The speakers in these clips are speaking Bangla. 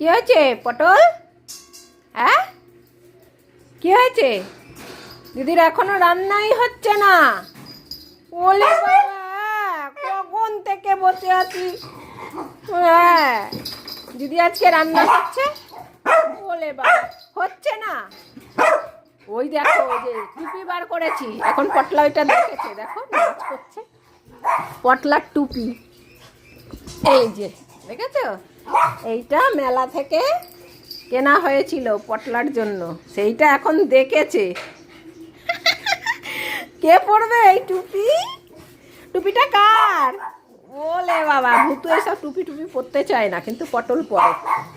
কি হয়েছে, পটল? হ্যাঁ? কি হয়েছে? দিদির এখনও রান্নাই হচ্ছে না। ওলে কখন থেকে বসে আছি? হ্যাঁ দিদি আজকে রান্না হচ্ছে ওলে বাবা, হচ্ছে না? ওই দেখো, ওই যে টুপি বার করেছি। এখন পটলা ওইটা দেখেছে, দেখো, নাচ করছে। পটলার টুপি। এই যে, দেখেছ? এইটা মেলা থেকে কেনা হয়েছিল পটলার জন্য। সেইটা এখন দেখেছে। কে পড়বে এই টুপি? টুপিটা কার? ওলে বাবা, ভূতু এসব টুপি টুপি পরতে চায় না, কিন্তু পটল পরে।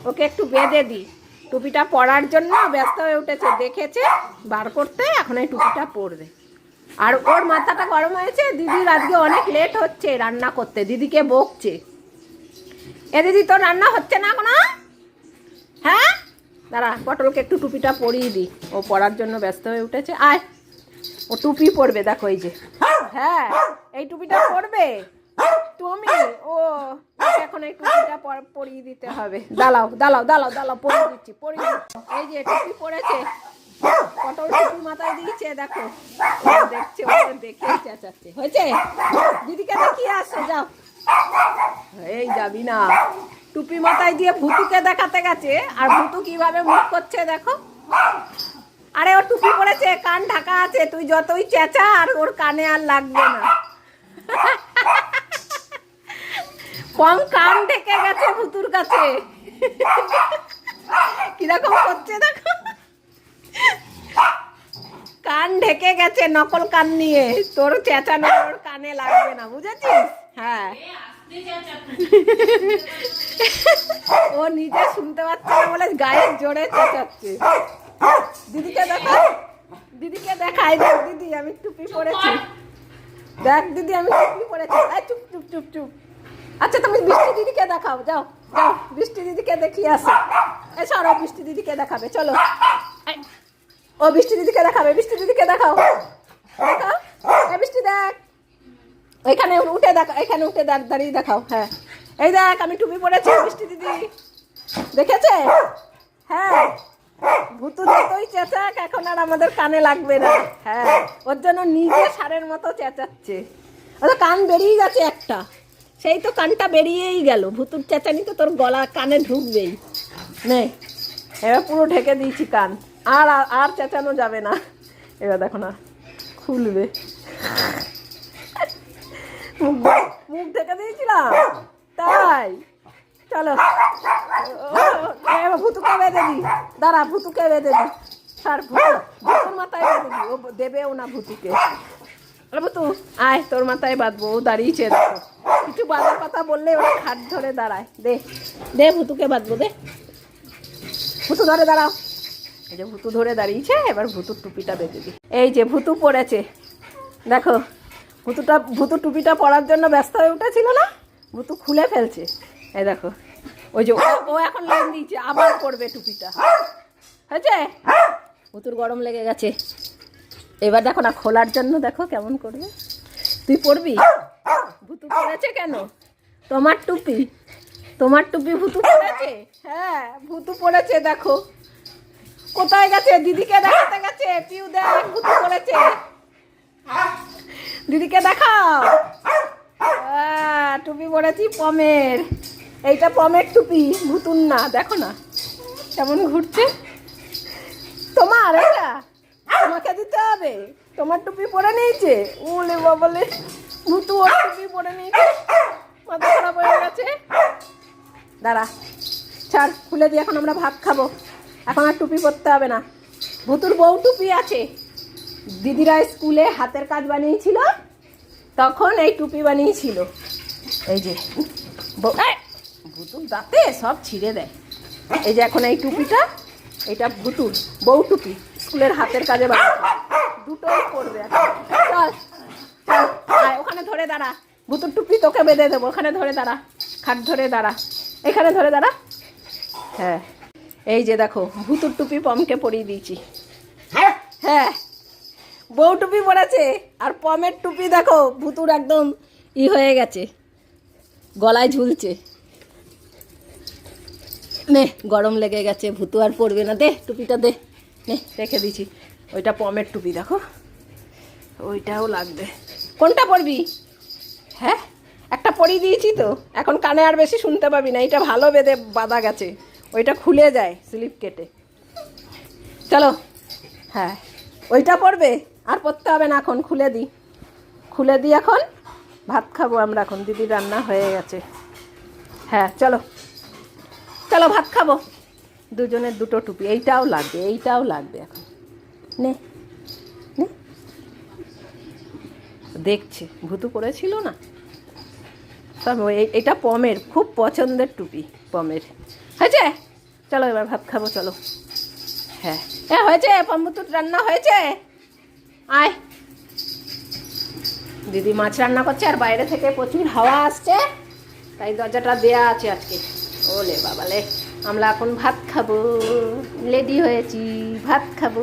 ওকে একটু বেঁধে দিই টুপিটা পরার জন্য ব্যস্ত হয়ে উঠেছে। দেখেছে, বার করতে এখন এই টুপিটা পরবে। আর ওর মাথাটা গরম হয়েছে। দিদির আজকে অনেক লেট হচ্ছে রান্না করতে। দিদিকে বকছে। এ দিদি, তোর রান্না হচ্ছে না কোনো? হ্যাঁ? দাঁড়া, পটলকে একটু টুপিটা পরিয়ে দিই। ও পড়ার জন্য ব্যস্ত হয়ে উঠেছে। আয়। ও টুপি পরবে, দেখো এই যে। হ্যাঁ এই টুপিটা পরবে? তুমি? ও এখন এই টুপিটা পর- পরিয়ে দিতে হবে। দাঁড়াও দাঁড়াও দাঁড়াও দাঁড়াও, পরিয়ে দিচ্ছি, পরিয়ে। এই যে, টুপি পরেছে। পটল টুপি মাথায় দিয়েছে, দেখো। দেখছে দেখেই চেঁচাচ্ছে। হয়েছে? দিদিকে দেখিয়ে আসো, যাও। এই যাবি না। টুপি মাথায় দিয়ে ভুতুকে দেখাতে গেছে, আর ভুতু কীভাবে মুখ করছে দেখো। আরে টুপি কান ঢাকা আছে, তুই যতই চেঁচা, আর ওর কানে আর লাগবে না। কম কান ঢেকে গেছে ভুতুর কাছে। কীরকম করছে দেখো। কান ঢেকে গেছে নকল কান নিয়ে, তোর চেঁচানো ওর কানে লাগবে না, বুঝেছিস? হ্যাঁ। ও নিজে শুনতে পাচ্ছে না বলে গায়ে জোরে চেঁচাচ্ছে। দিদিকে দেখা দিদিকে দেখাই দেখ দিদি আমি টুপি পরেছি। দেখ দিদি আমি টুপি পরেছি। চুপ চুপ চুপ চুপ। আচ্ছা তুমি বৃষ্টি দিদিকে দেখাও যাও যাও বৃষ্টি দিদিকে দেখিয়ে আসো। সরো বৃষ্টি দিদিকে দেখাবে চলো। ও বৃষ্টি দিদিকে দেখাবে বৃষ্টি দিদিকে দেখাও। দেখাও। বৃষ্টি দেখ। এখানে উঠে দেখ, এখানে উঠে দাঁড়- দাঁড়িয়ে দেখাও হ্যাঁ। এই দেখ, আমি টুপি পরেছি বৃষ্টি দিদি। দেখেছে? হ্যাঁ। ভূতু যতই চেঁচাক, এখন আর আমাদের কানে লাগবে না। হ্যাঁ ওর জন্য নিজে সারের মতো চেঁচাচ্ছে। ও কান বেরিয়ে গেছে একটা। সেই তো কানটা বেরিয়েই গেল। ভুতুর চেঁচানি তো তোর গলা কানে ঢুকবেই। নে, এবার পুরো ঢেকে দিয়েছি কান। আর আর চেঁচানো যাবে না। এবার দেখো না, খুলবে। মুখ মুখ ঢেকে দিয়েছিলাম। তাই। চলো। ভুতুকে বেঁধে দি দাঁড়া, ভুতুকে বেঁধে দি ভুতু। ভুতুর মাথায় বেঁধে দি ও দেবেও না ভুতুকে। ভুতু, আয়, তোর মাথায় বাঁধবো। ও দাঁড়িয়েছে, দেখো। কিছু বাঁধার কথা বললে ওরা খাট ধরে দাঁড়ায়। দে দে, ভুতুকে বাঁধবো, দে। ভুতু, ধরে দাঁড়াও। এই যে ভুতু ধরে দাঁড়িয়েছে, এবার ভুতুর টুপিটা বেঁধে দি এই যে ভুতু পড়েছে। দেখো ভুতুটা, ভুতু টুপিটা পরার জন্য ব্যস্ত হয়ে উঠেছিল না? ভুতু খুলে ফেলছে। এই দেখো, ওই যে ও- এখন লেন দিয়েছে, আবার পরবে টুপিটা। হয়েছে? ভুতুর গরম লেগে গেছে। এবার দেখো না, খোলার জন্য দেখো কেমন করবে। তুই পরবি? ভুতু পড়েছে কেন? তোমার টুপি। তোমার টুপি ভুতু পড়েছে হ্যাঁ ভুতু পড়েছে দেখো। কোথায় গেছে? দিদিকে দেখাতে গেছে পিউ দেখ ভুতু পড়েছে দিদিকে দেখাও। টুপি পরেছি পমের। এইটা পমের টুপি, ভুতুন না, দেখো না কেমন ঘুরছে। তোমার এটা তোমাকে দিতে হবে। তোমার টুপি পরে নিয়েছে। উলে বলে ভুতু ওর টুপি পরে নিয়েছে। মাথা খারাপ হয়ে গেছে। দাঁড়া, ছাড়, খুলে দিয়ে এখন আমরা ভাত খাব। এখন আর টুপি পরতে হবে না। ভুতুর বউ টুপি আছে। দিদিরা স্কুলে হাতের কাজ বানিয়েছিল তখন এই টুপি বানিয়েছিল। এই যে ভুতুর দাঁতে সব ছিঁড়ে দেয়। এই যে এখন এই টুপিটা এটা ভুতুর বউ টুপি স্কুলের হাতের কাজে বানিয়েছিল দুটোই পড়বে। চল চল ওখানে ধরে দাঁড়া। ভুতুর টুপি তোকে বেঁধে দেবো ওখানে ধরে দাঁড়া। খাট ধরে দাঁড়া। এখানে ধরে দাঁড়া। হ্যাঁ এই যে দেখো ভুতুর টুপি পমকে পরিয়ে দিয়েছি। হ্যাঁ বউ টুপি পরেছে আর পমের টুপি দেখো, ভুতুর একদম ই হয়ে গেছে, গলায় ঝুলছে। নে, গরম লেগে গেছে, ভুতু আর পড়বে না, দে টুপিটা দে। নে, রেখে দিছি। ওইটা পমের টুপি, দেখো। ওইটাও লাগবে। কোনটা পরবি? হ্যাঁ একটা পরিয়ে দিয়েছি তো। এখন কানে আর বেশি শুনতে পাবি না এটা ভালো বেঁধে বাঁধা গেছে। ওইটা খুলে যায়, স্লিপ কেটে। চলো। হ্যাঁ ওইটা পড়বে আর পড়তে হবে না এখন, খুলে দিই খুলে দিই এখন। ভাত খাব আমরা এখন, দিদি রান্না হয়ে গেছে। হ্যাঁ চলো। চলো ভাত খাব। দুজনের দুটো টুপি, এইটাও লাগবে এইটাও লাগবে এখন। নে নে। দেখছে, ভুতু করেছিল না? তবে এটা পমের, খুব পছন্দের টুপি, পমের। হয়েছে? চলো এবার ভাত খাব, চলো। হ্যাঁ। হ্যাঁ হয়েছে? পম্বুতুর রান্না হয়েছে? আয়। দিদি মাছ রান্না করছে আর বাইরে থেকে প্রচুর হাওয়া আসছে, তাই দরজাটা দেয়া আছে আজকে। ওলে বাবালে, আমরা এখন ভাত খাব। লেডি হয়েছি, ভাত খাব।